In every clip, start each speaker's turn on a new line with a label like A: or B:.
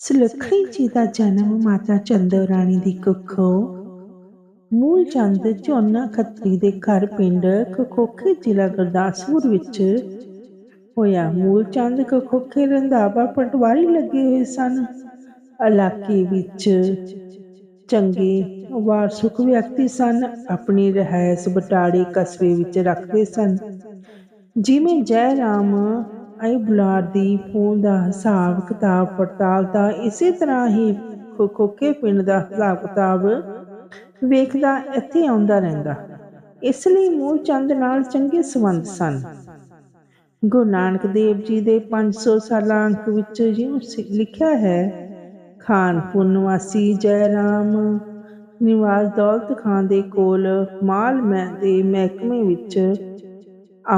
A: ਸੁਲੱਖਣੀ ਜੀ ਦਾ ਜਨਮ ਮਾਤਾ ਚੰਦੋ ਰਾਣੀ ਦੀ ਕੁੱਖੋਂ ਮੂਲ ਚੰਦ ਝੋਨਾ ਖੱਤਰੀ ਦੇ ਘਰ ਪਿੰਡ ਖੋਖੇ ਜ਼ਿਲ੍ਹਾ ਗੁਰਦਾਸਪੁਰ ਵਿੱਚ ਹੋਇਆ ਮੂਲ ਚੰਦ ਖੋਖੇ ਰੰਧਾਵਾ ਪਟਵਾਰੀ ਲੱਗੇ ਹੋਏ ਸਨ ਇਲਾਕੇ ਵਿੱਚ ਚੰਗੇ ਵਾਰ ਵਾਰਸੁਖ ਵਿਅਕਤੀ ਸਨ, ਆਪਣੀ ਰਹਿਸ ਬਟਾੜੀ ਕਸਬੇ ਵਿੱਚ ਰੱਖਦੇ ਸਨ। ਜਿਵੇਂ ਜੈ ਰਾਮ ਆਈ ਬੁਲਾਰ ਦੀ ਫੋਨ ਦਾ ਹਿਸਾਬ ਕਿਤਾਬ ਪੜਤਾਲ ਦਾ ਇਸੇ ਤਰ੍ਹਾਂ ਹੀ ਖੋਖੇ ਪਿੰਡ ਦਾ ਹਿਸਾਬ ਕਿਤਾਬ ਵੇਖਦਾ ਇੱਥੇ ਆਉਂਦਾ ਰਹਿੰਦਾ। ਇਸ ਲਈ ਮੂਲ ਚੰਦ ਨਾਲ ਚੰਗੇ ਸੰਬੰਧ ਸਨ। ਗੁਰੂ ਨਾਨਕ ਦੇਵ ਜੀ ਦੇ 500 ਸਾਲਾ ਅੰਕ ਵਿੱਚ ਜਿਉਂ ਲਿਖਿਆ ਹੈ ਖਾਨਪੁਰ ਨਿਵਾਸੀ ਜੈ ਰਾਮ, ਨਿਵਾਸ ਦੌਲਤ ਖਾਨ ਦੇ ਕੋਲ, ਮਾਲ ਮੈਂ ਦੇ ਮਹਿਕਮੇ ਵਿੱਚ,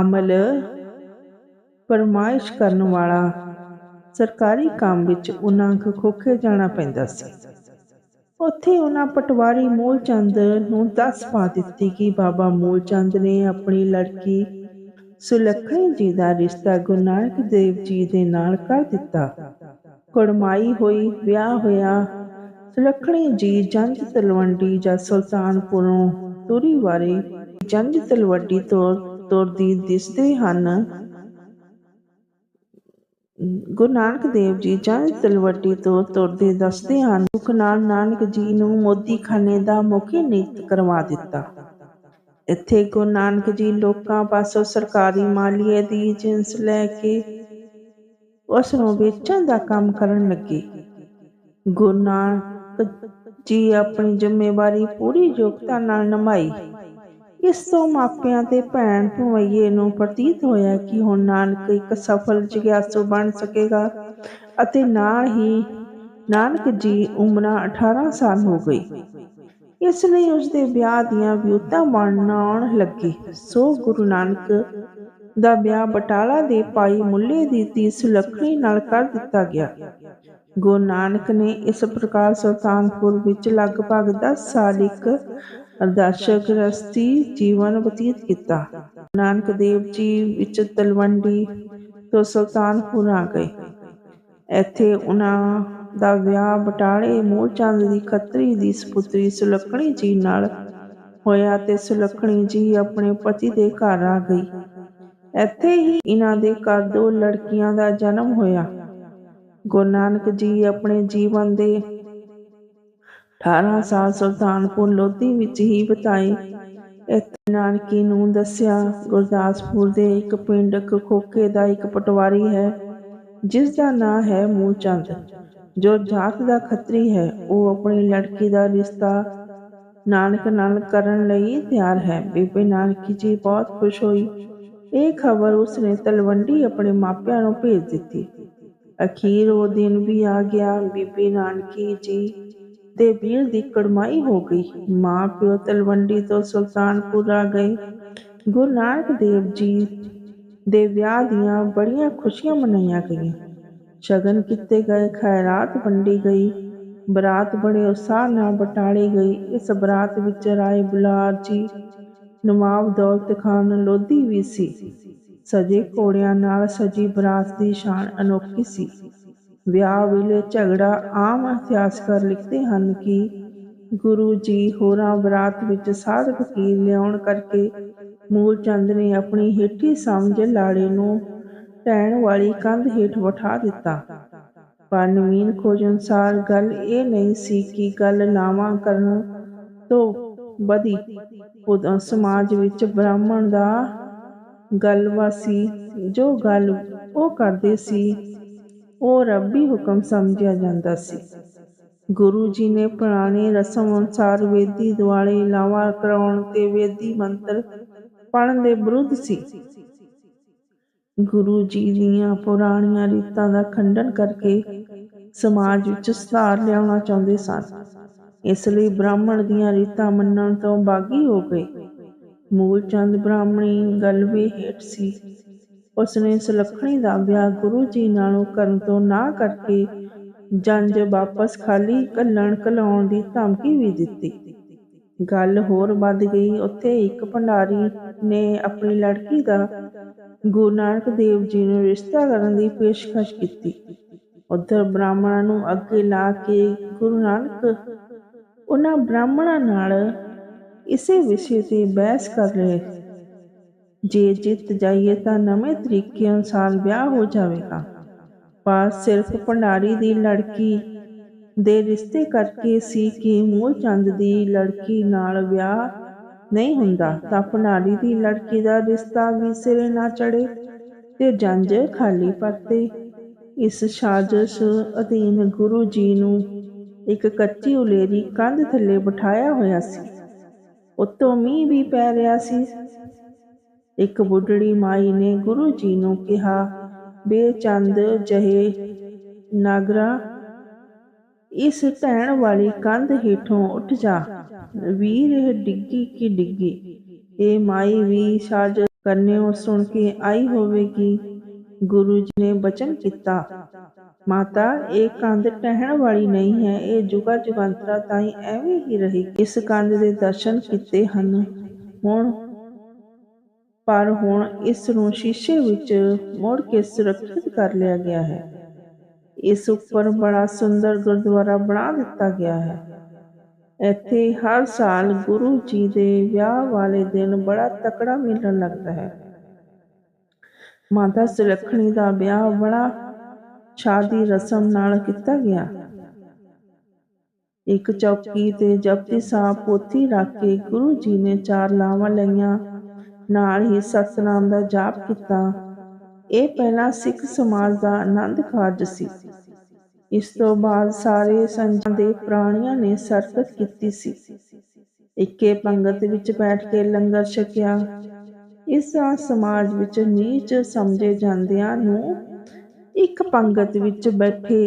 A: ਅਮਲ ਪਰਮਾਇਸ਼ ਕਰਨ ਵਾਲਾ ਸਰਕਾਰੀ ਕੰਮ ਵਿੱਚ ਉਹਨਾਂ ਖੋਖੇ ਜਾਣਾ ਪੈਂਦਾ ਸੀ। ਉੱਥੇ ਉਹਨਾਂ ਪਟਵਾਰੀ ਮੂਲਚੰਦ ਨੂੰ ਦੱਸ ਪਾ ਦਿੱਤੀ ਕਿ ਬਾਬਾ ਮੂਲਚੰਦ ਨੇ ਆਪਣੀ ਲੜਕੀ ਸੁਲੱਖਣੀ ਜੀ ਦਾ ਰਿਸ਼ਤਾ ਗੁਰੂ ਨਾਨਕ ਦੇਵ ਜੀ ਦੇ ਨਾਲ ਕਰ ਦਿੱਤਾ। ਕੁੜਮਾਈ ਹੋਈ, ਵਿਆਹ ਹੋਇਆ, ਸੁਲੱਖਣੀ ਜੀ ਜੰਜ ਤਲਵੰਡੀ ਜਾਂ ਸੁਲਤਾਨਪੁਰੋਂ ਤੁਰੀ ਵਾਰੀ ਜੰਜ ਤਲਵੰਡੀ ਤੋਂ ਤੁਰਦੀ ਦਿਸਦੇ ਹਨ। ਗੁਰੂ ਨਾਨਕ ਦੇਵ ਜੀ ਜੰਜ ਤਲਵੰਡੀ ਤੋਂ ਤੁਰਦੇ ਦੱਸਦੇ ਹਨ, ਸੁਖ ਨਾਲ ਨਾਨਕ ਜੀ ਨੂੰ ਮੋਦੀ ਦਾ ਮੁਖੀ ਨਿਯੁਕਤ ਕਰਵਾ ਦਿੱਤਾ। ਇੱਥੇ ਗੁਰੂ ਨਾਨਕ ਜੀ ਲੋਕਾਂ ਪਾਸੋਂ ਸਰਕਾਰੀ ਮਾਲੀਏ ਦੀ ਜਿੰਸ ਲੈ ਕੇ ਉਸ ਨੂੰ ਵੇਚਣ ਦਾ ਕੰਮ ਕਰਨ ਲੱਗੇ। ਗੁਰੂ ਨਾਨਕ ਜੀ ਆਪਣੀ ਜ਼ਿੰਮੇਵਾਰੀ ਪੂਰੀ ਯੋਗਤਾ ਨਾਲ ਨਿਭਾਈ। ਇਸ ਤੋਂ ਮਾਪਿਆਂ ਤੇ ਭੈਣ ਭਵਈਏ ਨੂੰ ਪ੍ਰਤੀਤ ਹੋਇਆ ਕਿ ਹੁਣ ਨਾਨਕ ਇੱਕ ਸਫਲ ਜਿਗਿਆਸੂ ਬਣ ਸਕੇਗਾ ਅਤੇ ਨਾਲ ਹੀ ਨਾਨਕ ਜੀ ਉਮਰਾਂ 18 ਸਾਲ ਹੋ ਗਈ। ਇਸ ਲਈ ਉਸ ਦੇ ਵਿਆਹ ਦੀਆਂ ਵਿਉਤਾਂ ਬਣਾਉਣ ਲੱਗੀ। ਸੋ ਗੁਰੂ ਨਾਨਕ ਦਾ ਵਿਆਹ ਬਟਾਲਾ ਦੇ ਪਾਈ ਮੁੱਲੇ ਦੀ ਧੀ ਸੁਲੱਖਣੀ ਨਾਲ ਕਰ ਦਿੱਤਾ ਗਿਆ। ਗੁਰੂ ਨਾਨਕ ਨੇ ਇਸ ਪ੍ਰਕਾਰ ਸੁਲਤਾਨਪੁਰ ਵਿੱਚ ਲਗਭਗ 10 ਸਾਲ ਇੱਕ ਅਰਦਾਸ਼ਕ ਰਸਤੀ ਜੀਵਨ ਬਤੀਤ ਕੀਤਾ। ਨਾਨਕ ਦੇਵ ਜੀ ਵਿੱਚ ਤਲਵੰਡੀ ਤੋਂ ਸੁਲਤਾਨਪੁਰ ਆ ਗਏ। ਇੱਥੇ ਉਹਨਾਂ ਦਾ ਵਿਆਹ ਬਟਾਲੇ ਮੂਲਚੰਦ ਦੀ ਖੱਤਰੀ ਦੀ ਸੁਪੁੱਤਰੀ ਸੁਲੱਖਣੀ ਜੀ ਨਾਲ ਹੋਇਆ ਤੇ ਸੁਲੱਖਣੀ ਜੀ ਆਪਣੇ ਪਤੀ ਦੇ ਘਰ ਆ ਗਈ। ਇੱਥੇ ਹੀ ਇਹਨਾਂ ਦੇ ਘਰ ਦੋ ਲੜਕੀਆਂ ਦਾ ਜਨਮ ਹੋਇਆ। ਗੁਰੂ ਨਾਨਕ ਜੀ ਆਪਣੇ ਜੀਵਨ ਦੇ 18 ਸਾਲ ਸੁਲਤਾਨਪੁਰ ਲੋਧੀ ਵਿੱਚ ਹੀ ਬਿਤਾਏ ਇੱਥੇ ਨਾਨਕੀ ਨੂੰ ਦੱਸਿਆ, ਗੁਰਦਾਸਪੁਰ ਦੇ ਇੱਕ ਪਿੰਡ ਖੋਖੇ ਦਾ ਇੱਕ ਪਟਵਾਰੀ ਹੈ, ਜਿਸ ਦਾ ਨਾਂ ਹੈ ਮੂਚੰਦ ਜੋ ਜਾਤ ਦਾ ਖੱਤਰੀ ਹੈ, ਉਹ ਆਪਣੀ ਲੜਕੀ ਦਾ ਰਿਸ਼ਤਾ ਨਾਨਕ ਨਾਲ ਕਰਨ ਲਈ ਤਿਆਰ ਹੈ। ਬੀਬੀ ਨਾਨਕੀ ਜੀ ਬਹੁਤ ਖੁਸ਼ ਹੋਈ। ਇਹ ਖਬਰ ਉਸਨੇ ਤਲਵੰਡੀ ਆਪਣੇ ਮਾਪਿਆਂ ਨੂੰ ਭੇਜ ਦਿੱਤੀ। ਅਖੀਰ ਉਹ ਦਿਨ ਵੀ ਆ ਗਿਆ। ਬੀਬੀ ਨਾਨਕੀ ਜੀ ਦੇ ਵੀਰ ਦੀ ਕੜਮਾਈ ਹੋ ਗਈ। ਮਾਂ ਪਿਓ ਤਲਵੰਡੀ ਤੋਂ ਸੁਲਤਾਨਪੁਰ ਆ ਗਏ। ਗੁਰੂ ਨਾਨਕ ਦੇਵ ਜੀ ਦੇ ਵਿਆਹ ਦੀਆਂ ਬੜੀਆਂ ਖੁਸ਼ੀਆਂ ਮਨਾਈਆਂ ਗਈਆਂ। ਸ਼ਗਨ ਕੀਤੇ ਗਏ, ਖੈਰਾਤ ਵੰਡੀ ਗਈ। ਬਰਾਤ ਬੜੇ ਉਸਾਹ ਨਾਲ ਬਟਾਲੀ ਗਈ। ਇਸ ਬਰਾਤ ਵਿੱਚ ਰਾਏ ਬੁਲਾਰ ਜੀ, ਨਵਾਬ ਦੌਲਤ ਖਾਨ ਲੋਧੀ ਵੀ ਸੀ। ਸਜੇ ਘੋੜਿਆਂ ਨਾਲ ਸਜੀ ਬਰਾਤ ਦੀ ਸ਼ਾਨ ਅਨੋਖੀ ਸੀ। ਵਿਆਹ ਵੇਲੇ ਝਗੜਾ ਆਮ ਇਤਿਹਾਸਕਾਰ ਲਿਖਦੇ ਹਨ ਕਿ ਗੁਰੂ ਜੀ ਹੋਰਾਂ ਬਰਾਤ ਵਿੱਚ ਸਾਧ ਫਕੀਰ ਲਿਆਉਣ ਕਰਕੇ ਮੂਲ ਚੰਦ ਨੇ ਆਪਣੀ ਹੇਠੀ ਸਮਝ ਲਾੜੇ ਨੂੰ ਟੈਣ ਵਾਲੀ ਕੰਧ ਹੇਠ ਬਿਠਾ ਦਿੱਤਾ। ਪਰ ਨਵੀਨ ਖੋਜ ਅਨੁਸਾਰ ਗੱਲ ਇਹ ਨਹੀਂ ਸੀ ਕਿ ਗੱਲ ਨਾਵਾਂ ਕਰਨ ਤੋਂ ਵਧੀ। ਉਦੋਂ ਸਮਾਜ ਵਿੱਚ ਬ੍ਰਾਹਮਣ ਦਾ ਗੱਲਵਾਸੀ ਜੋ ਗੱਲ ਉਹ ਕਰਦੇ ਸੀ ਉਹ ਰੱਬੀ ਹੁਕਮ ਸਮਝਿਆ ਜਾਂਦਾ ਸੀ। ਗੁਰੂ ਜੀ ਨੇ ਪੁਰਾਣੀ ਰਸਮ ਅਨੁਸਾਰ ਵੇਦੀ ਦੁਆਲੇ ਲਾਵਾ ਕਰਾਉਣ ਤੇ ਵੇਦੀ ਮੰਤਰ ਪੜਨ ਦੇ ਵਿਰੁੱਧ ਸੀ। ਗੁਰੂ ਜੀ ਦੀਆਂ ਪੁਰਾਣੀਆਂ ਰੀਤਾਂ ਦਾ ਖੰਡਨ ਕਰਕੇ ਸਮਾਜ ਵਿੱਚ ਸੁਧਾਰ ਲਿਆਉਣਾ ਚਾਹੁੰਦੇ ਸਨ। ਇਸ ਲਈ ਬ੍ਰਾਹਮਣ ਦੀਆਂ ਰੀਤਾਂ ਮੰਨਣ ਤੋਂ ਬਾਗੀ ਹੋ ਗਏ। ਮੂਲ ਚੰਦ ਬ੍ਰਾਹਮਣੀ ਗਲਵੇ ਹੇਠ ਸੀ। ਉਸਨੇ ਸੁਲੱਖਣੀ ਦਾ ਵਿਆਹ ਗੁਰੂ ਜੀ ਨਾਲੋਂ ਕਰਨ ਤੋਂ ਨਾ ਕਰਕੇ ਜੰਜ ਵਾਪਸ ਖਾਲੀ ਕੱਲਣ ਕਲਾਉਣ ਦੀ ਧਮਕੀ ਵੀ ਦਿੱਤੀ। ਗੱਲ ਹੋਰ ਵੱਧ ਗਈ, ਉੱਥੇ ਇੱਕ ਭੰਡਾਰੀ ਨੇ ਆਪਣੀ ਲੜਕੀ ਦਾ ਗੁਰੂ ਨਾਨਕ ਦੇਵ ਜੀ ਨੂੰ ਰਿਸ਼ਤਾ ਕਰਨ ਦੀ ਪੇਸ਼ਕਸ਼ ਕੀਤੀ। ਉਧਰ ਬ੍ਰਾਹਮਣਾਂ ਨੂੰ ਅੱਗੇ ਲਾ ਕੇ ਗੁਰੂ ਨਾਨਕ ਉਹਨਾਂ ਬ੍ਰਾਹਮਣਾਂ ਨਾਲ ਇਸੇ ਵਿਸ਼ੇ ਤੇ ਬਹਿਸ ਕਰ ਰਹੇ ਜੇ ਜਿੱਤ ਜਾਈਏ ਤਾਂ ਨਵੇਂ ਤਰੀਕੇ ਅਨੁਸਾਰ ਵਿਆਹ ਹੋ ਜਾਵੇਗਾ। ਪਰ ਸਿਰਫ ਭੰਡਾਰੀ ਦੀ ਲੜਕੀ ਦੇ ਰਿਸ਼ਤੇ ਕਰਕੇ ਸੀ ਕਿ ਮੂਲ ਚੰਦ ਦੀ ਲੜਕੀ ਨਾਲ ਵਿਆਹ ਨਹੀਂ ਹੁੰਦਾ, ਤਾਂ ਭੰਡਾਰੀ ਦੀ ਲੜਕੀ ਦਾ ਰਿਸ਼ਤਾ ਵੀ ਸਿਰੇ ਨਾ ਚੜੇ ਤੇ ਜੰਜ ਖਾਲੀ ਪਰਤੇ। ਇਸ ਸਾਜ਼ਿਸ਼ ਅਧੀਨ ਗੁਰੂ ਜੀ ਨੂੰ ਇੱਕ ਕੱਚੀ ਉਲੇਰੀ ਕੰਧ ਥੱਲੇ ਬਿਠਾਇਆ ਹੋਇਆ ਸੀ। ਉੱਤੋਂ ਮੀਂਹ ਵੀ ਪੈ ਰਿਹਾ ਸੀ। ਇੱਕ ਬੁੱਢੜੀ ਮਾਈ ਨੇ ਗੁਰੂ ਜੀ ਨੂੰ ਕਿਹਾ, ਬੇਚੰਦ ਜਹੇ ਨਾਗਰਾ, ਇਸ ਢਹਿਣ ਵਾਲੀ ਕੰਧ ਹੇਠੋਂ ਉੱਠ ਜਾ। ਵੀਰ ਇਹ ਡਿੱਗੀ ਕੀ ਡਿੱਗੀ ਇਹ ਮਾਈ ਵੀ ਸਾਜ ਕਰਨਿਓ ਸੁਣ ਕੇ ਆਈ ਹੋਵੇਗੀ। ਗੁਰੂ ਜੀ ਨੇ ਬਚਨ ਕੀਤਾ, ਮਾਤਾ, ਇਹ ਕੰਧ ਟਹਿਣ ਵਾਲੀ ਨਹੀਂ ਹੈ, ਇਹ ਜੁਗਾ ਜੁਗੰਤਰਾ ਤਾਈ ਐਵੇਂ ਹੀ ਰਹੀ ਇਸ ਕੰਧ ਦੇ ਦਰਸ਼ਨ ਕੀਤੇ ਹਨ। ਹੁਣ ਪਰ ਹੁਣ ਇਸ ਨੂੰ ਸ਼ੀਸ਼ੇ ਵਿੱਚ ਮੋੜ ਕੇ ਸੁਰੱਖਿਅਤ ਕਰ ਲਿਆ ਗਿਆ ਹੈ। ਇਸ ਉੱਪਰ ਬੜਾ ਸੁੰਦਰ ਗੁਰਦੁਆਰਾ ਬਣਾ ਦਿੱਤਾ ਗਿਆ ਹੈ। ਇੱਥੇ ਹਰ ਸਾਲ ਗੁਰੂ ਜੀ ਦੇ ਵਿਆਹ ਵਾਲੇ ਦਿਨ ਬੜਾ ਤਕੜਾ ਮੇਲਾ ਲੱਗਦਾ ਹੈ। ਮਾਤਾ ਸੁਲੱਖਣੀ ਦਾ ਵਿਆਹ ਬੜਾ ਸ਼ਾਦੀ ਰਸਮ ਨਾਲ ਕੀਤਾ ਗਿਆ। ਇੱਕ ਚੌਕੀ ਤੇ ਜਪਤੀ ਸਾਹਿਬ ਪੋਥੀ ਰੱਖ ਕੇ ਗੁਰੂ ਜੀ ਨੇ ਚਾਰ ਲਾਵਾਂ ਲਈਆਂ। ਨਾਲ ਹੀ ਸਤਨਾਮ ਦਾ ਜਾਪ ਕੀਤਾ। ਇਹ ਪਹਿਲਾ ਸਿੱਖ ਸਮਾਜ ਦਾ ਆਨੰਦ ਕਾਰਜ ਸੀ। ਇਸ ਤੋਂ ਬਾਅਦ ਸਾਰੇ ਸੰਜਾਂ ਦੇ ਪ੍ਰਾਣੀਆਂ ਨੇ ਸਰਕਤ ਕੀਤੀ ਸੀ। ਇੱਕੇ ਪੰਗਤ ਵਿੱਚ ਬੈਠ ਕੇ ਲੰਗਰ ਛਕਿਆ। ਇਸ ਸਮਾਜ ਵਿੱਚ ਨੀਚ ਸਮਝੇ ਜਾਂਦਿਆਂ ਨੂੰ ਇੱਕ ਪੰਗਤ ਵਿੱਚ ਬੈਠੇ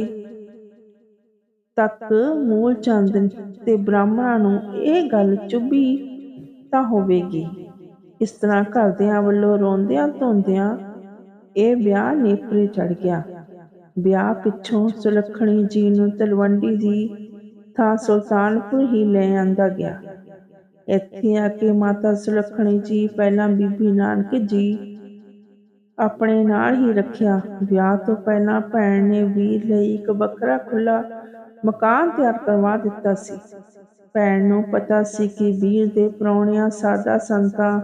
A: ਤੱਕ ਮੂਲ ਚੰਦ ਤੇ ਬ੍ਰਾਹਮਣਾਂ ਨੂੰ ਇਹ ਗੱਲ ਚੁੱਭੀ ਤਾਂ ਹੋਵੇਗੀ। ਇਸ ਤਰ੍ਹਾਂ ਘਰਦਿਆਂ ਵੱਲੋਂ ਰੋਂਦਿਆਂ ਧੋਂਦਿਆਂ ਇਹ ਵਿਆਹ ਨੇਪਰੇ ਚੜ ਗਿਆ। ਵਿਆਹ ਪਿੱਛੋਂ ਸੁਲੱਖਣੀ ਜੀ ਨੂੰ ਤਲਵੰਡੀ ਦੀ ਥਾਂ ਸੁਲਤਾਨਪੁਰ ਹੀ ਲੈ ਆਂਦਾ ਗਿਆ। ਇੱਥੇ ਆ ਕੇ ਮਾਤਾ ਸੁਲੱਖਣੀ ਜੀ ਪਹਿਲਾਂ ਬੀਬੀ ਨਾਨਕ ਜੀ ਆਪਣੇ ਨਾਲ ਹੀ ਰੱਖਿਆ। ਵਿਆਹ ਤੋਂ ਪਹਿਲਾਂ ਭੈਣ ਨੇ ਵੀਰ ਲਈ ਇੱਕ ਵੱਖਰਾ ਖੁੱਲਾ ਮਕਾਨ ਤਿਆਰ ਕਰਵਾ ਦਿੱਤਾ ਸੀ। ਭੈਣ ਨੂੰ ਪਤਾ ਸੀ ਕਿ ਵੀਰ ਦੇ ਪ੍ਰਾਹੁਣਿਆਂ ਸਾਦਾ ਸੰਤਾਂ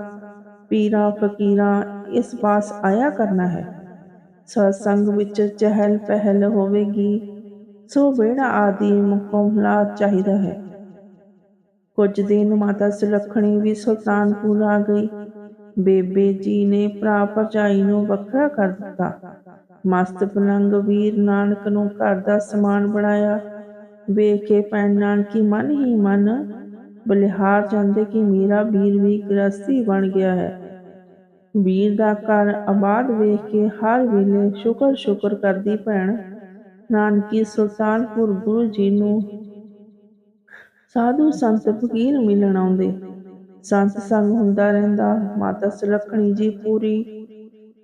A: ਪੀਰਾਂ, ਫਕੀਰਾਂ, ਇਸ ਪਾਸ ਆਇਆ ਕਰਨਾ ਹੈ। ਸਤਸੰਗ ਵਿੱਚ ਚਹਿਲ ਪਹਿਲ ਹੋਵੇਗੀ, ਸੋ ਵੇੜਾ ਆਦਿ ਮੁਕਮਲਾ ਚਾਹੀਦਾ ਹੈ। ਕੁਝ ਦਿਨ ਮਾਤਾ ਸੁਲੱਖਣੀ ਵੀ ਸੁਲਤਾਨਪੁਰ ਆ ਗਈ। ਬੇਬੇ ਜੀ ਨੇ ਭਰਾ ਭਰਜਾਈ ਨੂੰ ਵੱਖਰਾ ਕਰ ਦਿੱਤਾ। ਮਸਤ ਪਲੰਗ ਵੀਰ ਨਾਨਕ ਨੂੰ ਘਰ ਦਾ ਸਮਾਨ ਬਣਾਇਆ। ਵੇਖ ਕੇ ਪੈਣ ਨਾਨਕੀ ਮਨ ਹੀ ਮਨ ਬਲਿਹਾਰ ਜਾਂਦੇ ਕਿ ਮੇਰਾ ਵੀਰ ਵੀ ਗ੍ਰਸਤੀ ਬਣ ਗਿਆ ਹੈ। ਵੀਰ ਦਾ ਘਰ ਆਬਾਦ ਵੇਖ ਕੇ ਹਰ ਵੇਲੇ ਸ਼ੁਕਰ ਸ਼ੁਕਰ ਕਰਦੀ ਭੈਣ ਨਾਨਕੀ ਸੁਲਤਾਨਪੁਰ ਗੁਰੂ ਜੀ ਨੂੰ ਸਾਧੂ ਸੰਤ ਫਕੀਰ ਮਿਲਣ ਆਉਂਦੇ। ਸੰਤ ਸੰਗ ਹੁੰਦਾ ਰਹਿੰਦਾ, ਮਾਤਾ ਸੁਲੱਖਣੀ ਜੀ ਪੂਰੀ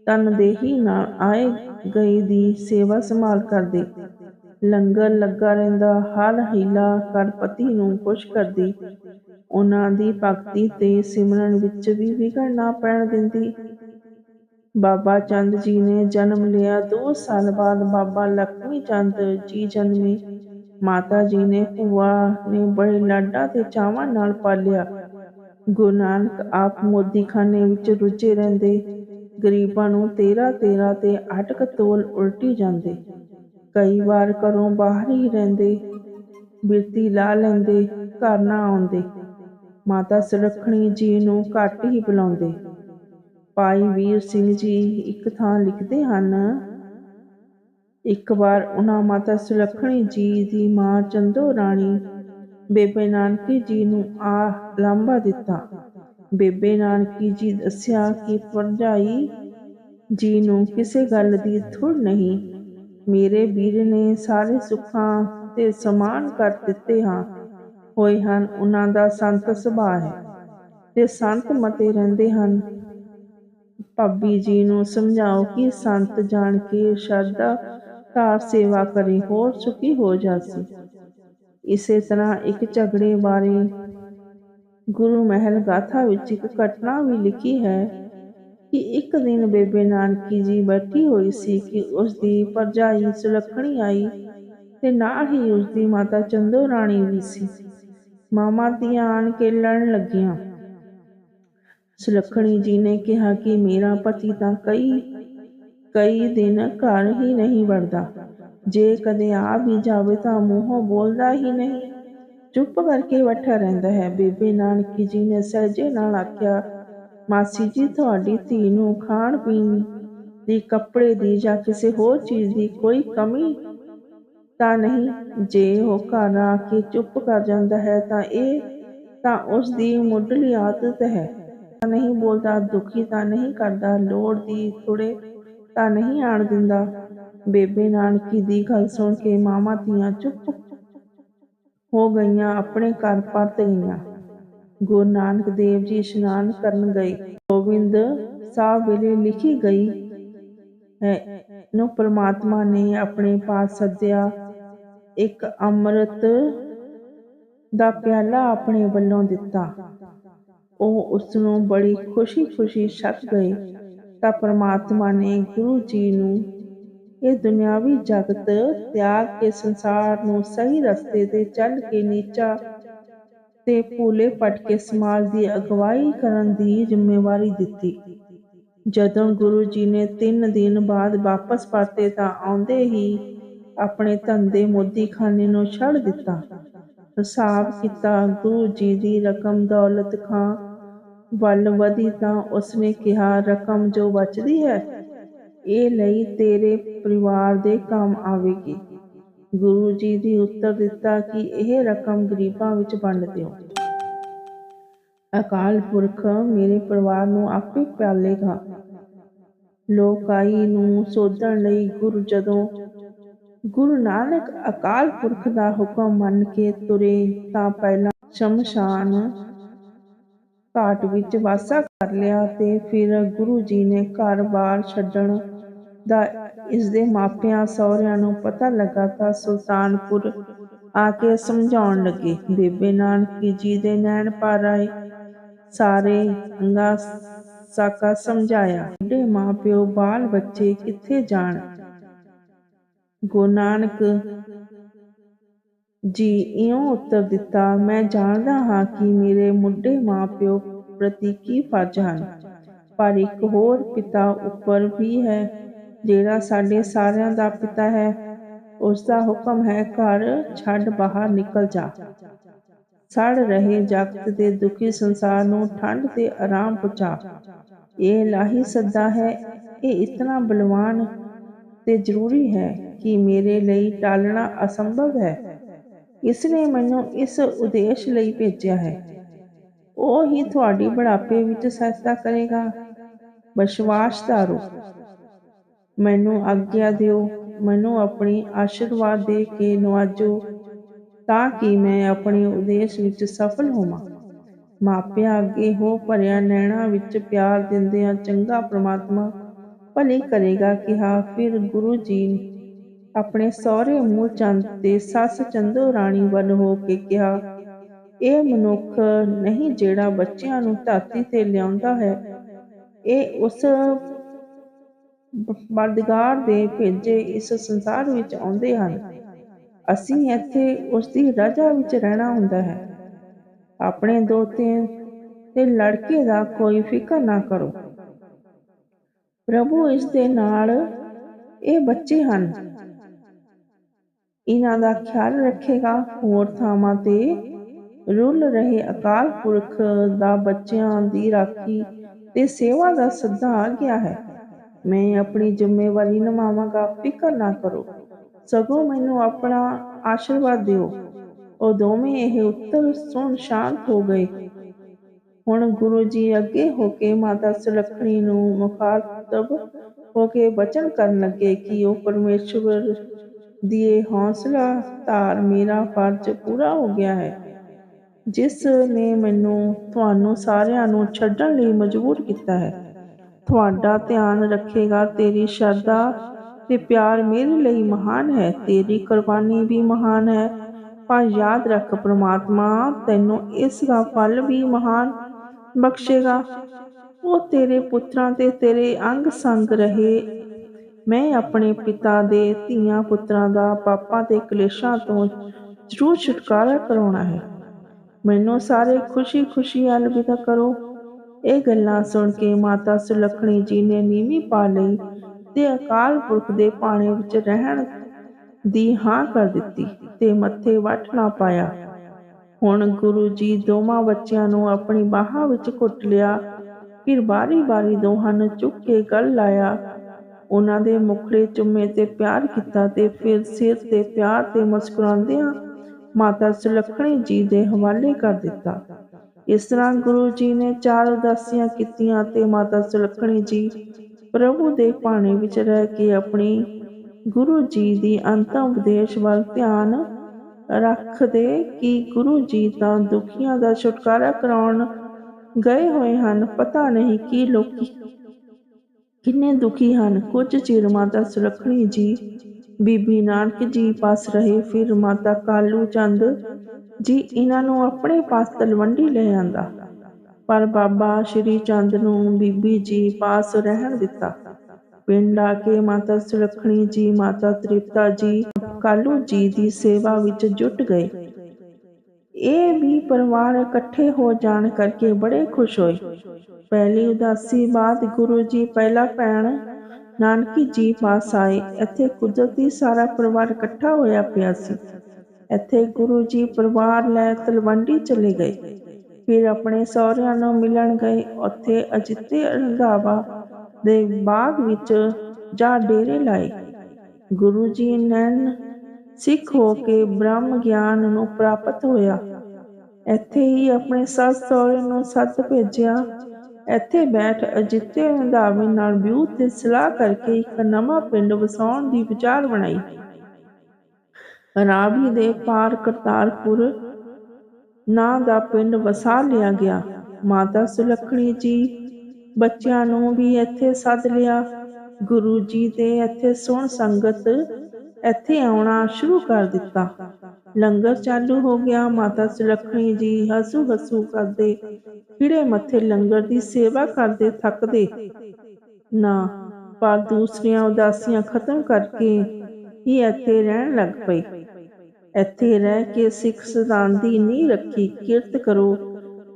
A: ਤਨਦੇਹੀ ਨਾਲ ਆਏ ਗਏ ਦੀ ਸੇਵਾ ਸੰਭਾਲ ਕਰਦੇ। ਲੰਗਰ ਲੱਗਾ ਰਹਿੰਦਾ ਹਲ ਹੀਲਾ ਕਰ ਪਤੀ ਨੂੰ ਖੁਸ਼ ਕਰਦੀ। ਉਹਨਾਂ ਦੀ ਭਗਤੀ ਤੇ ਸਿਮਰਨ ਵਿੱਚ ਵੀ ਵਿਗੜ ਨਾ ਪੈਣ ਦਿੰਦੀ। ਬਾਬਾ ਚੰਦ ਜੀ ਨੇ ਜਨਮ ਲਿਆ। 2 ਸਾਲ ਬਾਅਦ ਬਾਬਾ ਲਖਮੀ ਚੰਦ ਜੀ ਜਨਮੇ। ਮਾਤਾ ਜੀ ਨੇ ਭੂਆ ਨੇ ਬੜੇ ਲਾਡਾਂ ਤੇ ਚਾਵਾਂ ਨਾਲ ਪਾਲਿਆ। ਗੁਰੂ ਨਾਨਕ ਆਪ ਮੋਦੀਖਾਨੇ ਵਿੱਚ ਰੁੱਝੇ ਰਹਿੰਦੇ। ਗਰੀਬਾਂ ਨੂੰ ਤੇਰਾ ਤੇਰਾ ਤੇ ਅਟਕ ਤੋਲ ਉਲਟੀ ਜਾਂਦੇ। ਕਈ ਵਾਰ ਘਰੋਂ ਬਾਹਰ ਹੀ ਰਹਿੰਦੇ, ਬਿਰਤੀ ਲਾ ਲੈਂਦੇ, ਘਰ ਨਾ ਆਉਂਦੇ। ਮਾਤਾ ਸੁਰਖਣੀ ਜੀ ਨੂੰ ਘੱਟ ਹੀ ਬੁਲਾਉਂਦੇ। ਭਾਈ ਵੀਰ ਸਿੰਘ ਜੀ ਇੱਕ ਥਾਂ ਲਿਖਦੇ ਹਨ, ਇੱਕ ਵਾਰ ਉਹਨਾਂ ਮਾਤਾ ਸੁਲੱਖਣੀ ਜੀ ਦੀ ਮਾਂ ਚੰਦੋ ਰਾਣੀ ਬੇਬੇ ਨਾਨਕੀ ਜੀ ਨੂੰ ਆ ਲਾਂਬਾ ਦਿੱਤਾ। ਬੇਬੇ ਨਾਨਕੀ ਜੀ ਦੱਸਿਆ ਕਿ ਪਰਜਾਈ ਜੀ ਨੂੰ ਕਿਸੇ ਗੱਲ ਦੀ ਥੁੜ ਨਹੀਂ ਮੇਰੇ ਵੀਰ ਨੇ ਸਾਰੇ ਸੁੱਖਾਂ ਤੇ ਸਮਾਨ ਕਰ ਦਿੱਤੇ ਹਾਂ। ਹੋਏ ਹਨ ਉਹਨਾਂ ਦਾ ਸੰਤ ਸੁਭਾਅ ਹੈ ਤੇ ਸੰਤ ਮਤੇ ਰਹਿੰਦੇ ਹਨ। ਭਾਬੀ ਜੀ ਨੂੰ ਸਮਝਾਓ ਕਿ ਸੰਤ ਜਾਣ ਕੇ ਸ਼ਰਧਾ ਧਾਰ ਸੇਵਾ ਕਰੇ, ਹੋਰ ਸੁਖੀ ਹੋ ਜਾਸੀ। ਇਸੇ ਤਰ੍ਹਾਂ ਇੱਕ ਝਗੜੇ ਬਾਰੇ ਗੁਰੂ ਮਹਿਲ ਗਾਥਾ ਵਿੱਚ ਇੱਕ ਘਟਨਾ ਵੀ ਲਿਖੀ ਹੈ। ਕਿ ਇੱਕ ਦਿਨ ਬੇਬੇ ਨਾਨਕੀ ਜੀ ਬੈਠੀ ਹੋਈ ਸੀ ਕਿ ਉਸ ਦੀ ਭਰਜਾਈ ਸੁਲੱਖਣੀ ਆਈ ਤੇ ਨਾਲ ਹੀ ਉਸ ਦੀ ਮਾਤਾ ਚੰਦੋ ਰਾਣੀ ਵੀ ਸੀ। ਮਾਮਾ ਦੀਆਂ ਆਣ ਕੇ ਲੜਨ ਲੱਗੀਆਂ। ਸੁਲੱਖਣੀ ਜੀ ਨੇ ਕਿਹਾ ਕਿ ਮੇਰਾ ਪਤੀ ਤਾਂ ਕਈ ਕਈ ਦਿਨ ਘਰ ਹੀ ਨਹੀਂ ਵੜਦਾ। ਜੇ ਕਦੇ ਆ ਵੀ ਜਾਵੇ ਤਾਂ ਮੂੰਹੋਂ ਬੋਲਦਾ ਹੀ ਨਹੀਂ। ਚੁੱਪ ਕਰਕੇ ਬੈਠਾ ਰਹਿੰਦਾ ਹੈ। ਬੇਬੇ ਨਾਨਕੀ ਜੀ ਨੇ ਸਹਿਜੇ ਨਾਲ ਆਖਿਆ ਮਾਸੀ ਜੀ, ਤੁਹਾਡੀ ਧੀ ਨੂੰ ਖਾਣ ਪੀਣ ਦੀ ਕੱਪੜੇ ਦੀ ਜਾਂ ਕਿਸੇ ਹੋਰ ਚੀਜ਼ ਦੀ ਕੋਈ ਕਮੀ ਤਾਂ ਨਹੀਂ। ਜੇ ਉਹ ਘਰ ਆ ਕੇ ਚੁੱਪ ਕਰ ਜਾਂਦਾ ਹੈ ਤਾਂ ਇਹ ਤਾਂ ਉਸ ਦੀ ਮੁੱਢਲੀ ਆਦਤ ਹੈ। ਨਹੀਂ ਬੋਲਦਾ, ਦੁਖੀ ਤਾਂ ਨਹੀਂ ਕਰਦਾ, ਲੋੜ ਦੀ ਥੋੜੇ ਤਾਂ ਨਹੀਂ ਆਣ ਦਿੰਦਾ। ਬੇਬੇ ਨਾਨਕੀ ਦੀ ਗੱਲ ਸੁਣ ਕੇ ਮਾਮਾ ਧੀਆਂ ਚੁੱਪ ਹੋ ਗਈਆਂ, ਆਪਣੇ ਘਰ ਪਰਤ ਗਈਆਂ। ਗੁਰੂ ਨਾਨਕ ਦੇਵ ਜੀ ਇਸ਼ਨਾਨ ਕਰਨ ਗਏ ਗੋਬਿੰਦ ਸਾਹਿਬ ਵੇਲੇ ਲਿਖੀ ਗਈ ਹੈ ਨੂੰ ਪ੍ਰਮਾਤਮਾ ਨੇ ਆਪਣੇ ਪਾਸ ਸੱਦਿਆ। ਇੱਕ ਅੰਮ੍ਰਿਤ ਦਾ ਪਿਆਲਾ ਆਪਣੇ ਵੱਲੋਂ ਦਿੱਤਾ। ਉਹ ਉਸ ਨੂੰ ਬੜੀ ਖੁਸ਼ੀ-ਖੁਸ਼ੀ ਛਕ ਗਏ ਤਾਂ ਪ੍ਰਮਾਤਮਾ ਨੇ ਗੁਰੂ ਜੀ ਨੂੰ ਇਹ ਦੁਨਿਆਵੀ ਜਗਤ ਤਿਆਗ ਕੇ ਸੰਸਾਰ ਨੂੰ ਸਹੀ ਰਸਤੇ ਤੇ ਚੱਲ ਕੇ ਨੀਚਾ ਤੇ ਭੂਲੇ ਪਟ ਕੇ ਸਮਾਜ ਦੀ ਅਗਵਾਈ ਕਰਨ ਦੀ ਜ਼ਿੰਮੇਵਾਰੀ ਦਿੱਤੀ। ਜਦੋਂ ਗੁਰੂ ਜੀ ਨੇ 3 ਦਿਨ ਬਾਅਦ ਵਾਪਸ ਪਰਤੇ ਤਾਂ ਆਉਂਦੇ ਹੀ ਆਪਣੇ ਧੰਦੇ ਮੋਦੀਖਾਨੇ ਨੂੰ ਛੱਡ ਦਿੱਤਾ। ਹਿਸਾਬ ਕੀਤਾ, ਗੁਰੂ ਜੀ ਦੀ ਰਕਮ ਦੌਲਤ ਖਾਂ, ਵੱਲ ਵਧੀ ਤਾਂ ਉਸਨੇ ਕਿਹਾ, ਰਕਮ ਜੋ ਬਚਦੀ ਹੈ, ਇਹ ਲਈ ਤੇਰੇ ਪਰਿਵਾਰ ਦੇ ਕੰਮ ਆਵੇਗੀ। ਗੁਰੂ ਜੀ ਦੀ ਉੱਤਰ ਦਿੱਤਾ ਕਿ ਇਹ ਰਕਮ ਗਰੀਬਾਂ ਵਿੱਚ ਵੰਡ ਦਿਓ। ਅਕਾਲ ਪੁਰਖ, ਮੇਰੇ ਪਰਿਵਾਰ ਨੂੰ ਆਪੇ ਪਾਲੇਗਾ ਲੋਕਾਈ ਨੂੰ ਸੋਧਣ ਲਈ ਗੁਰੂ ਜਦੋਂ ਗੁਰੂ ਨਾਨਕ ਅਕਾਲ ਪੁਰਖ ਦਾ ਹੁਕਮ ਮੰਨ ਕੇ ਤੁਰੇ ਤਾਂ ਪਹਿਲਾਂ ਸ਼ਮਸ਼ਾਨ ਘਾਟ ਵਿੱਚ ਵਾਸਾ ਕਰ ਲਿਆ ਤੇ ਫਿਰ ਗੁਰੂ ਜੀ ਨੇ ਘਰ-ਬਾਰ ਛੱਡਣ ਦਾ ਇਸ ਦੇ ਮਾਪਿਆਂ ਸਹੁਰਿਆਂ ਨੂੰ ਪਤਾ ਲੱਗਾ ਤਾਂ ਸੁਲਤਾਨਪੁਰ ਆ ਕੇ ਸਮਝਾਉਣ ਲੱਗੇ, ਬੇਬੇ ਨਾਨਕੀ ਜੀ ਦੇ ਨੈਣ ਪਾਰ ਆਏ ਸਾਰੇ ਅੰਗਾ ਸਾਕਾ ਸਮਝਾਇਆ ਬੁੱਢੇ ਮਾਪਿਓ ਬਾਲ ਬੱਚੇ ਕਿੱਥੇ ਜਾਣ? ਗੁਰੂ ਨਾਨਕ ਜੀ, ਇਉਂ ਉੱਤਰ ਦਿੱਤਾ, ਮੈਂ ਜਾਣਦਾ ਹਾਂ ਕਿ ਮੇਰੇ ਮੁੱਢੇ ਮਾਪਿਓ ਪ੍ਰਤੀ ਕੀ ਫਰਜ਼ ਹਨ, ਪਰ ਇੱਕ ਹੋਰ ਪਿਤਾ ਉੱਪਰ ਵੀ ਹੈ। ਜਿਹੜਾ ਸਾਡੇ ਸਾਰਿਆਂ ਦਾ ਪਿਤਾ ਹੈ ਉਸ ਦਾ ਹੁਕਮ ਹੈ ਘਰ ਛੱਡ ਬਾਹਰ ਨਿਕਲ ਜਾ। ਸੜ ਰਹੇ ਜਗਤ ਦੇ ਦੁਖੀ ਸੰਸਾਰ ਨੂੰ ਠੰਡ ਤੇ ਆਰਾਮ ਪਹੁੰਚਾ ਇਹ ਲਾਹੀ ਸੱਦਾ ਹੈ, ਇਹ ਇਤਨਾ ਬਲਵਾਨ ਤੇ ਜ਼ਰੂਰੀ ਹੈ ਕਿ ਮੇਰੇ ਲਈ ਟਾਲਣਾ ਅਸੰਭਵ ਹੈ। ਇਸ ਨੇ ਮੈਨੂੰ ਇਸ ਉਦੇਸ਼ ਲਈ ਭੇਜਿਆ ਹੈ। ਉਹ ਹੀ ਤੁਹਾਡੀ ਬੁਢਾਪੇ ਵਿੱਚ ਸਹਾਇਤਾ ਕਰੇਗਾ। ਵਿਸ਼ਵਾਸ ਧਾਰੋ। ਮੈਨੂੰ ਆਗਿਆ ਦਿਓ, ਮੈਨੂੰ ਆਪਣੀ ਆਸ਼ੀਰਵਾਦ ਦੇ ਕੇ ਨਵਾਜੋ, ਤਾਂ ਕਿ ਮੈਂ ਆਪਣੇ ਉਦੇਸ਼ ਵਿੱਚ ਸਫਲ ਹੋਵਾਂ। ਮਾਪਿਆਂ ਅੱਗੇ ਹੋ ਭਰਿਆ ਨੈਣਾ ਵਿੱਚ ਪਿਆਰ ਦਿੰਦਿਆਂ ਚੰਗਾ ਪ੍ਰਮਾਤਮਾ ਭਲੇ ਕਰੇਗਾ, ਕਿਹਾ, ਫਿਰ ਗੁਰੂ ਜੀ, ਆਪਣੇ ਸਹੁਰੇ ਮੂਲ ਚੰਦ ਤੇ ਸੱਸ ਚੰਦੋ ਰਾਣੀ ਵੱਲ ਹੋ ਕੇ ਕਿਹਾ, ਇਹ ਮਨੁੱਖ ਨਹੀਂ ਜਿਹੜਾ ਬੱਚਿਆਂ ਨੂੰ ਧਰਤੀ ਤੇ ਲਿਆਉਂਦਾ ਹੈ, ਇਹ ਉਸ ਬਰਦਗਾਰ ਦੇ ਭੇਜੇ ਇਸ ਸੰਸਾਰ ਵਿੱਚ ਆਉਂਦੇ ਹਨ। ਅਸੀਂ ਇੱਥੇ ਉਸ ਦੀ ਰਜਾ ਵਿੱਚ ਰਹਿਣਾ ਹੁੰਦਾ ਹੈ। ਆਪਣੇ ਦੋਤੇ ਤੇ ਲੜਕੇ ਦਾ ਕੋਈ ਫਿਕਰ ਨਾ ਕਰੋ। ਪ੍ਰਭੂ ਇਸ ਦੇ ਨਾਲ ਇਹ ਬੱਚੇ ਹਨ। ਇਹਨਾਂ ਦਾ ਖਿਆਲ ਰੱਖੇਗਾ, ਹੋਰ ਥਾਵਾਂ ਤੇ ਰੁੱਲ ਰਹੇ ਅਕਾਲ ਪੁਰਖ ਦਾ ਬੱਚਿਆਂ ਦੀ ਰਾਖੀ ਤੇ ਸੇਵਾ ਦਾ ਸੱਦਾ ਆ ਗਿਆ ਹੈ। ਮੈਂ ਆਪਣੀ ਜ਼ਿੰਮੇਵਾਰੀ ਨਿਭਾਵਾਂਗਾ, ਫਿਕਰ ਨਾ ਕਰੋ। ਸਗੋਂ ਮੈਨੂੰ ਆਪਣਾ ਆਸ਼ੀਰਵਾਦ ਦਿਓ। ਉਹ ਦੋਵੇਂ ਇਹ ਉੱਤਰ ਸੁਣ ਸ਼ਾਂਤ ਹੋ ਗਏ ਹੁਣ ਗੁਰੂ ਜੀ ਅੱਗੇ ਹੋ ਕੇ ਮਾਤਾ ਸੁਲੱਖਣੀ ਨੂੰ ਮੁਖਾਤਬ ਹੋ ਕੇ ਬਚਨ ਕਰਨ ਲੱਗੇ ਕਿ ਉਹ ਪਰਮੇਸ਼ਵਰ ਦੀ ਹੌਸਲਾ ਧਾਰ ਮੇਰਾ ਫਰਜ਼ ਪੂਰਾ ਹੋ ਗਿਆ ਹੈ। ਜਿਸ ਨੇ ਮੈਨੂੰ ਤੁਹਾਨੂੰ ਸਾਰਿਆਂ ਨੂੰ ਛੱਡਣ ਲਈ ਮਜਬੂਰ ਕੀਤਾ ਹੈ। ਤੁਹਾਡਾ ਧਿਆਨ ਰੱਖੇਗਾ, ਤੇਰੀ ਸ਼ਰਧਾ ਤੇ ਪਿਆਰ ਮੇਰੇ ਲਈ ਮਹਾਨ ਹੈ, ਤੇਰੀ ਕੁਰਬਾਨੀ ਵੀ ਮਹਾਨ ਹੈ। ਪਰ ਯਾਦ ਰੱਖ ਪ੍ਰਮਾਤਮਾ, ਤੈਨੂੰ ਇਸ ਦਾ ਫਲ ਵੀ ਮਹਾਨ ਬਖਸ਼ੇਗਾ। ਉਹ ਤੇਰੇ ਪੁੱਤਰਾਂ ਤੇ ਤੇਰੇ ਅੰਗ ਸੰਗ ਰਹੇ। ਮੈਂ ਆਪਣੇ ਪਿਤਾ ਦੇ ਧੀਆਂ ਪੁੱਤਰਾਂ ਦਾ ਪਾਪਾਂ ਤੇ ਕਲੇਸ਼ਾਂ ਤੋਂ ਜ਼ਰੂਰ ਛੁਟਕਾਰਾ ਕਰਾਉਣਾ ਹੈ। ਮੈਨੂੰ ਸਾਰੇ ਖੁਸ਼ੀ-ਖੁਸ਼ੀ ਅਲਵਿਦਾ ਕਰੋ। ਇਹ ਗੱਲਾਂ ਸੁਣ ਕੇ ਮਾਤਾ ਸੁਲੱਖਣੀ ਜੀ ਨੇ ਨੀਵੀਂ ਪਾ ਲਈ ਤੇ ਅਕਾਲ ਪੁਰਖ ਦੇ ਪਾਣੇ ਵਿੱਚ ਰਹਿਣ ਦੀ ਹਾਂ ਕਰ ਦਿੱਤੀ ਤੇ ਮੱਥੇ ਵੱਟ ਨਾ ਪਾਇਆ। ਹੁਣ ਗੁਰੂ ਜੀ ਦੋਵਾਂ ਬੱਚਿਆਂ ਨੂੰ ਆਪਣੀ ਬਾਹਾਂ ਵਿੱਚ ਘੁੱਟ ਲਿਆ, ਫਿਰ ਬਾਰੀ-ਬਾਰੀ ਦੋਹਾਂ ਨੂੰ ਚੁੱਕ ਕੇ ਗਲ ਲਾਇਆ। ਉਹਨਾਂ ਦੇ ਮੁਖੜੇ ਚੁੰਮੇ ਤੇ ਪਿਆਰ ਕੀਤਾ ਤੇ ਫਿਰ ਸਿਰ ਤੇ ਪਿਆਰ ਤੇ ਮੁਸਕਰਾਉਂਦਿਆਂ ਮਾਤਾ ਸੁਲੱਖਣੀ ਜੀ ਦੇ ਹਵਾਲੇ ਕਰ ਦਿੱਤਾ। ਇਸ ਤਰ੍ਹਾਂ ਗੁਰੂ ਜੀ ਨੇ ਚਾਰ ਉਦਾਸੀਆਂ ਕੀਤੀਆਂ ਤੇ ਮਾਤਾ ਸੁਲੱਖਣੀ ਜੀ ਪ੍ਰਭੂ ਦੇ ਭਾਣੇ ਵਿੱਚ ਰਹਿ ਕੇ ਆਪਣੀ ਗੁਰੂ ਜੀ ਦੀ ਅੰਤਮ ਉਪਦੇਸ਼ ਵੱਲ ਧਿਆਨ ਰੱਖਦੇ ਕਿ ਗੁਰੂ ਜੀ ਤਾਂ ਦੁਖੀਆਂ ਦਾ ਛੁਟਕਾਰਾ ਕਰਾਉਣ ਗਏ ਹੋਏ ਹਨ। ਪਤਾ ਨਹੀਂ ਕੀ ਲੋਕੀ ਕਿੰਨੇ ਦੁਖੀ ਹਨ। ਕੁਝ ਚਿਰ ਮਾਤਾ ਸੁਲੱਖਣੀ ਜੀ ਬੀਬੀ ਨਾਨਕ ਜੀ ਪਾਸ ਰਹੇ। ਫਿਰ ਮਾਤਾ ਕਾਲੂ ਚੰਦ ਜੀ, ਇਹਨਾਂ ਨੂੰ ਆਪਣੇ ਪਾਸ ਤਲਵੰਡੀ ਲੈ ਆਂਦਾ। ਪਰ ਬਾਬਾ ਸ਼੍ਰੀ ਚੰਦ ਨੂੰ ਬੀਬੀ ਜੀ ਪਾਸ ਰਹਿਣ ਦਿੱਤਾ। ਪਿੰਡ ਆ ਕੇ ਮਾਤਾ ਸੁਲੱਖਣੀ ਜੀ, ਮਾਤਾ ਤ੍ਰਿਪਤਾ ਜੀ, ਕਾਲੂ ਜੀ ਦੀ ਸੇਵਾ ਵਿੱਚ ਜੁਟ ਗਏ। ਇਹ ਵੀ ਪਰਿਵਾਰ ਇਕੱਠੇ ਹੋ ਜਾਣ ਕਰਕੇ ਬੜੇ ਖੁਸ਼ ਹੋਏ। ਪਹਿਲੀ ਉਦਾਸੀ ਬਾਅਦ ਗੁਰੂ ਜੀ ਪਹਿਲਾ ਭੈਣ ਨਾਨਕੀ ਜੀ ਪਾਸ ਆਏ। ਇੱਥੇ ਕੁਦਰਤੀ ਸਾਰਾ ਪਰਿਵਾਰ ਇਕੱਠਾ ਹੋਇਆ ਪਿਆ ਸੀ। ਇੱਥੇ ਗੁਰੂ ਜੀ ਪਰਿਵਾਰ ਲੈ ਤਲਵੰਡੀ ਚਲੇ ਗਏ। ਫਿਰ ਆਪਣੇ ਸਹੁਰਿਆਂ ਨੂੰ ਮਿਲਣ ਗਏ। ਉੱਥੇ ਅਜਿੱਤੇ ਰੰਧਾਵਾ ਦੇ ਬਾਗ ਵਿੱਚ ਜਾ ਡੇਰੇ ਲਾਏ। ਗੁਰੂ ਜੀ ਨੈਣ ਸਿੱਖ ਹੋ ਕੇ ਬ੍ਰਹਮ ਗਿਆਨ ਨੂੰ ਪ੍ਰਾਪਤ ਹੋਇਆ। ਇੱਥੇ ਹੀ ਆਪਣੇ ਸੱਸ ਸਹੁਰੇ ਨੂੰ ਸੱਤ ਭੇਜਿਆ। ਇੱਥੇ ਬੈਠ ਅਜਿੱਤੇ ਰੰਧਾਵੇ ਨਾਲ ਵਿਊ ਤੇ ਸਲਾਹ ਕਰਕੇ ਇੱਕ ਨਵਾਂ ਪਿੰਡ ਵਸਾਉਣ ਦੀ ਵਿਚਾਰ ਬਣਾਈ। ਰਾਵੀ ਦੇ ਪਾਰ ਕਰਤਾਰਪੁਰ ਨਾਂ ਦਾ ਪਿੰਡ ਵਸਾ ਲਿਆ ਗਿਆ। ਮਾਤਾ ਸੁਲੱਖਣੀ ਜੀ ਬੱਚਿਆਂ ਨੂੰ ਵੀ ਇੱਥੇ ਸੱਦ ਲਿਆ। ਗੁਰੂ ਜੀ ਦੇ ਇੱਥੇ ਸੁਣ ਸੰਗਤ ਇੱਥੇ ਆਉਣਾ ਸ਼ੁਰੂ ਕਰ ਦਿੱਤਾ। ਲੰਗਰ ਚਾਲੂ ਹੋ ਗਿਆ। ਮਾਤਾ ਸੁਲੱਖਣੀ ਜੀ ਹਸੂ ਹਸੂ ਕਰਦੇ ਖਿੜੇ ਮੱਥੇ ਲੰਗਰ ਦੀ ਸੇਵਾ ਕਰਦੇ ਥੱਕਦੇ। ਨਾ, ਪਰ ਦੂਸਰੀਆਂ ਉਦਾਸੀਆਂ ਖਤਮ ਕਰਕੇ ਹੀ ਇੱਥੇ ਰਹਿਣ ਲੱਗ ਪਈ ਇੱਥੇ ਰਹਿ ਕੇ ਸਿੱਖ ਸਿਧਾਂਤ ਦੀ ਨੀਂਹ ਰੱਖੀ, ਕਿਰਤ ਕਰੋ।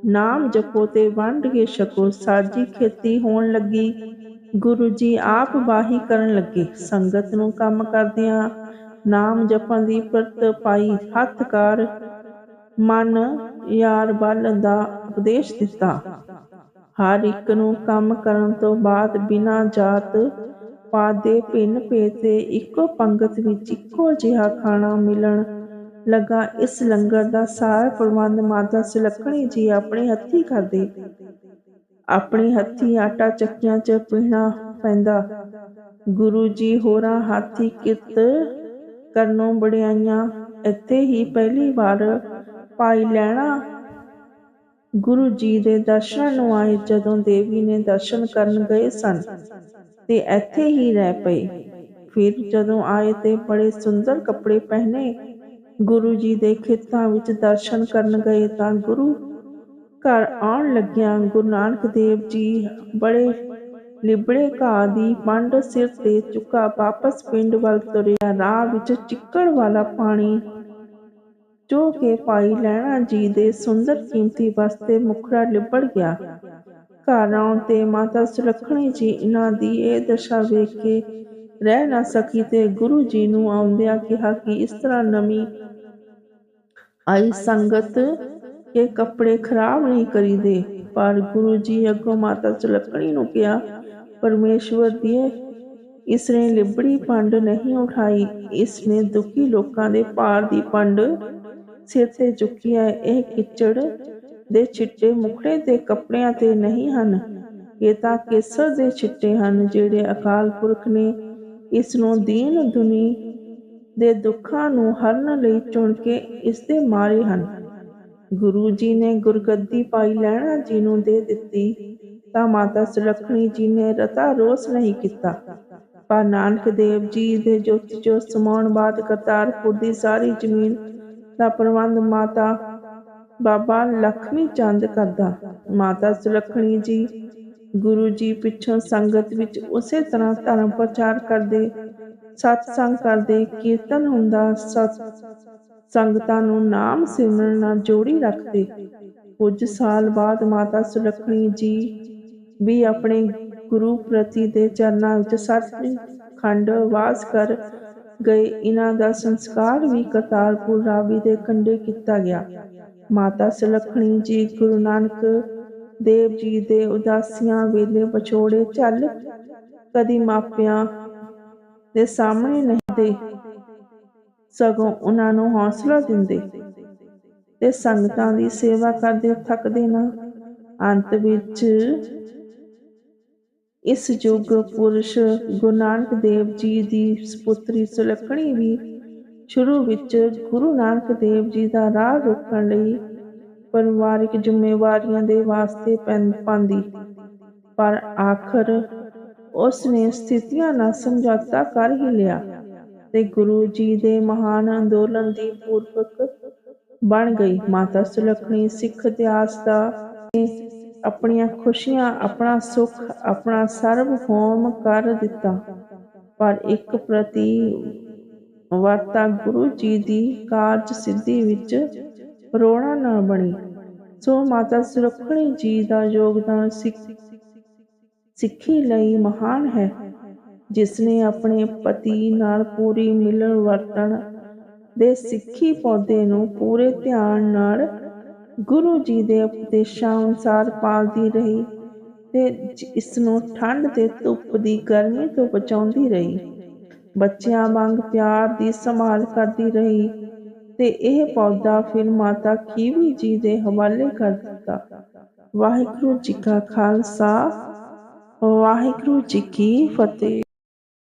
A: ਨਾਮ ਜਪੋ ਤੇ ਵੰਡ ਕੇ ਛਕੋ। ਸਾਜੀ ਖੇਤੀ ਹੋਣ ਲੱਗੀ। ਗੁਰੂ ਜੀ ਆਪ ਬਾਹੀ ਕਰਨ ਲੱਗੇ। ਸੰਗਤ ਨੂੰ ਕੰਮ ਕਰਦਿਆਂ ਨਾਮ ਜਪਣ ਦੀ ਪ੍ਰਤ ਪਾਈ ਹੱਥ ਕਰ, ਮਨ ਯਾਰ ਬਲ ਦਾ ਉਪਦੇਸ਼ ਦਿੱਤਾ। ਹਰ ਇੱਕ ਨੂੰ ਕੰਮ ਕਰਨ ਤੋਂ ਬਾਅਦ ਬਿਨਾਂ ਜਾਤ ਪਾਤ ਦੇ ਭਿੰਨ ਭੇਦ ਤੇ ਇੱਕੋ ਪੰਗਤ ਵਿੱਚ ਇੱਕੋ ਜਿਹਾ ਖਾਣਾ ਮਿਲਣ ਲੱਗਾ, ਇਸ ਲੰਗਰ ਦਾ ਸਾਰਾ ਪ੍ਰਬੰਧ ਮਾਤਾ ਸੁਲੱਖਣੀ ਜੀ ਆਪਣੇ ਹੱਥੀ ਕਰਦੇ। ਆਪਣੇ ਹੱਥੀ ਆਟਾ ਚੱਕੀਆਂ 'ਚ ਪੀਣਾ ਪੈਂਦਾ। ਗੁਰੂ ਜੀ ਹੋਰਾਂ ਹਾਥੀ ਕਿਤ ਕਰਨੋਂ ਬੜਿਆਈਆਂ ਇੱਥੇ ਹੀ ਪਹਿਲੀ ਵਾਰ ਪਾਈ ਲੈਣਾ। ਗੁਰੂ ਜੀ ਦੇ ਦਰਸ਼ਨ ਨੂੰ ਆਏ ਜਦੋਂ ਦੇਵੀ ਨੇ ਦਰਸ਼ਨ ਕਰਨ ਗਏ ਸਨ ਤੇ ਇੱਥੇ ਹੀ ਰਹਿ ਪਏ। ਫਿਰ ਜਦੋਂ ਆਏ ਤੇ ਬੜੇ ਸੁੰਦਰ ਕੱਪੜੇ ਪਹਿਨੇ ਗੁਰੂ ਜੀ ਦੇ ਖੇਤਾਂ ਵਿੱਚ ਦਰਸ਼ਨ ਕਰਨ ਗਏ ਤਾਂ ਗੁਰੂ ਘਰ ਆਉਣ ਲੱਗਿਆਂ ਗੁਰੂ ਨਾਨਕ ਦੇਵ ਜੀ ਬੜੇ ਲਿਬੜੇ ਘਾਹ ਦੀ ਪੰਡ ਸਿਰ ਤੇ ਚੁੱਕਾ ਵਾਪਸ ਪਿੰਡ ਵੱਲ ਤੁਰਿਆ। ਰਾਹ ਵਿੱਚ ਚਿੱਕੜ ਵਾਲਾ ਪਾਣੀ ਜੋ ਕਿ ਭਾਈ ਲੈਣਾ ਜੀ ਦੇ ਸੁੰਦਰ ਕੀਮਤੀ ਵਾਸਤੇ ਮੁਖੜਾ ਲਿਬੜ ਗਿਆ। ਘਰ ਆਉਣ ਤੇ ਮਾਤਾ ਸੁਲੱਖਣੀ ਜੀ ਇਹਨਾਂ ਦੀ ਇਹ ਦਸ਼ਾ ਵੇਖ ਕੇ ਰਹਿ ਨਾ ਸਕੀ ਤੇ ਗੁਰੂ ਜੀ ਨੂੰ ਆਉਂਦਿਆਂ ਕਿਹਾ ਕਿ ਇਸ ਤਰ੍ਹਾਂ ਨਵੀਂ ਆਈ ਸੰਗਤ ਕੇ ਕੱਪੜੇ ਖਰਾਬ ਨਹੀਂ ਕਰੀਦੇ, ਪਰ ਗੁਰੂ ਜੀ ਅੱਗੋਂ ਮਾਤਾ ਸੁਲੱਖਣੀ ਨੂੰ ਕਿਹਾ, ਪਰਮੇਸ਼ਵਰ ਦੀ ਇਸ ਲਿਬੜੀ ਪੰਡ ਨਹੀਂ ਉਠਾਈ ਇਸ ਦੁਖੀ ਲੋਕਾਂ ਦੇ ਪਾਰ ਦੀ ਪੰਡ ਸਿਰ ਤੇ ਚੁੱਕੀ ਹੈ ਇਹ ਕਿਚੜ ਦੇ ਛਿੱਟੇ ਮੁਖੜੇ ਦੇ ਕੱਪੜਿਆਂ ਤੇ ਨਹੀਂ ਹਨ, ਇਹ ਤਾਂ ਕੇਸਰ ਦੇ ਛਿੱਟੇ ਹਨ, ਜਿਹੜੇ ਅਕਾਲ ਪੁਰਖ ਨੇ ਇਸ ਨੂੰ ਦੀਨ ਦੁਨੀ ਦੇ ਦੁੱਖਾਂ ਨੂੰ ਹਰਨ ਲਈ ਚੁਣ ਕੇ ਇਸ ਦੇ ਮਾਰੇ ਹਨ। ਗੁਰੂ ਜੀ ਨੇ ਗੁਰਗੱਦੀ ਪਾਈ ਲੈਣਾ ਜੀ ਨੂੰ ਦੇ ਦਿੱਤੀ ਤਾਂ ਮਾਤਾ ਸੁਲੱਖਣੀ ਜੀ ਨੇ ਰਤਾ ਰੋਸ ਨਹੀਂ ਕੀਤਾ। ਪਰ ਨਾਨਕ ਦੇਵ ਜੀ ਦੇ ਜੋਤ ਜੋ ਸਮਾਉਣ ਬਾਅਦ ਕਰਤਾਰਪੁਰ ਦੀ ਸਾਰੀ ਜ਼ਮੀਨ ਦਾ ਪ੍ਰਬੰਧ ਮਾਤਾ ਬਾਬਾ ਲਖਮੀ ਚੰਦ ਕਰਦਾ। ਮਾਤਾ ਸੁਲੱਖਣੀ ਜੀ ਗੁਰੂ ਜੀ ਪਿੱਛੋਂ ਸੰਗਤ ਵਿੱਚ ਉਸੇ ਤਰ੍ਹਾਂ ਧਰਮ ਪ੍ਰਚਾਰ ਕਰਦੇ ਸਤਸੰਗ ਕਰਦੇ ਕੀਰਤਨ ਹੁੰਦਾ, ਸਤ ਸੰਗਤਾਂ ਨੂੰ ਨਾਮ ਸਿਮਰਨ ਨਾਲ ਜੋੜੀ ਰੱਖਦੇ। ਕੁਝ ਸਾਲ ਬਾਅਦ ਮਾਤਾ ਸੁਲੱਖਣੀ ਜੀ ਵੀ ਆਪਣੇ ਗੁਰੂ ਪ੍ਰਤੀ ਦੇ ਚਰਨਾਂ ਵਿੱਚ ਸੱਚਖੰਡ ਵਾਸ ਕਰ ਗਏ। ਇਹਨਾਂ ਦਾ ਸੰਸਕਾਰ ਵੀ ਕਰਤਾਰਪੁਰ ਰਾਵੀ ਦੇ ਕੰਢੇ ਕੀਤਾ ਗਿਆ। ਮਾਤਾ ਸੁਲੱਖਣੀ ਜੀ ਗੁਰੂ ਨਾਨਕ ਦੇਵ ਜੀ ਦੇ ਉਦਾਸੀਆਂ ਵੇਲੇ ਵਿਛੋੜੇ ਚੱਲ ਕਦੀ ਮਾਪਿਆਂ ਦੇ ਸਾਹਮਣੇ ਨਹੀਂ ਦੇ। ਸਗੋਂ ਉਹਨਾਂ ਨੂੰ ਹੌਸਲਾ ਦਿੰਦੇ। ਤੇ ਸੰਗਤਾਂ ਦੀ ਸੇਵਾ ਕਰਦੇ ਥੱਕਦੇ ਨਾ। ਅੰਤ ਵਿੱਚ ਇਸ ਯੁੱਗ ਪੁਰਸ਼ ਗੁਰੂ ਨਾਨਕ ਦੇਵ ਜੀ ਦੀ ਸੁਪੁੱਤਰੀ ਸੁਲੱਖਣੀ ਵੀ ਸ਼ੁਰੂ ਵਿੱਚ ਗੁਰੂ ਨਾਨਕ ਦੇਵ ਜੀ ਦਾ ਰਾਹ ਰੋਕਣ ਲਈ ਪਰਿਵਾਰਿਕ ਜ਼ਿੰਮੇਵਾਰੀਆਂ ਦੇ ਵਾਸਤੇ ਪੈਂਦੀ ਪਰ ਆਖਰ ਉਸ ਨੇ ਸਥਿਤੀਆਂ ਨਾਲ ਸਮਝੌਤਾ ਕਰ ਹੀ ਲਿਆ ਤੇ ਗੁਰੂ ਜੀ ਦੇ ਮਹਾਨ ਅੰਦੋਲਨ ਦੀ ਪੂਰਵਕ ਬਣ ਗਈ। ਮਾਤਾ ਸੁਲੱਖਣੀ ਸਿੱਖ ਇਤਿਹਾਸ ਦਾ ਆਪਣੀਆਂ ਖੁਸ਼ੀਆਂ, ਆਪਣਾ ਸੁੱਖ, ਆਪਣਾ ਸਰਬ ਹੋਮ ਕਰ ਦਿੱਤਾ। ਪਰ ਇੱਕ ਪ੍ਰਤੀ ਵਰਤਾ ਗੁਰੂ ਜੀ ਦੀ ਕਾਰਜ ਸਿੱਧੀ ਵਿੱਚ ਰੋਣਾ ਨਾ ਬਣੀ। ਸੋ ਮਾਤਾ ਸੁਲੱਖਣੀ ਜੀ ਦਾ ਯੋਗਦਾਨ ਸਿੱਖ ਸਿੱਖੀ ਲਈ ਮਹਾਨ ਹੈ ਜਿਸ ਨੇ ਆਪਣੇ ਪਤੀ ਨਾਲ ਪੂਰੀ ਮਿਲਣ ਵਰਤਣ ਦੇ ਸਿੱਖੀ ਪੌਦੇ ਨੂੰ ਪੂਰੇ ਧਿਆਨ ਨਾਲ ਗੁਰੂ ਜੀ ਦੇ ਉਪਦੇਸ਼ਾਂ ਅਨੁਸਾਰ ਪਾਲਦੀ ਰਹੀ ਤੇ ਇਸ ਨੂੰ ਠੰਡ ਤੇ ਧੁੱਪ ਦੀ ਗਰਮੀ ਤੋਂ ਬਚਾਉਂਦੀ ਰਹੀ। ਬੱਚਿਆਂ ਵਾਂਗ ਪਿਆਰ ਦੀ ਸੰਭਾਲ ਕਰਦੀ ਰਹੀ ਤੇ ਇਹ ਪੌਦਾ ਫਿਰ ਮਾਤਾ ਕੀਵੀ ਜੀ ਦੇ ਹਵਾਲੇ ਕਰ ਦਿੱਤਾ। ਵਾਹਿਗੁਰੂ ਜੀ ਕਾ ਖਾਲਸਾ ਵਾਹਿਗੁਰੂ ਜੀ ਕੀ ਫਤਿਹ।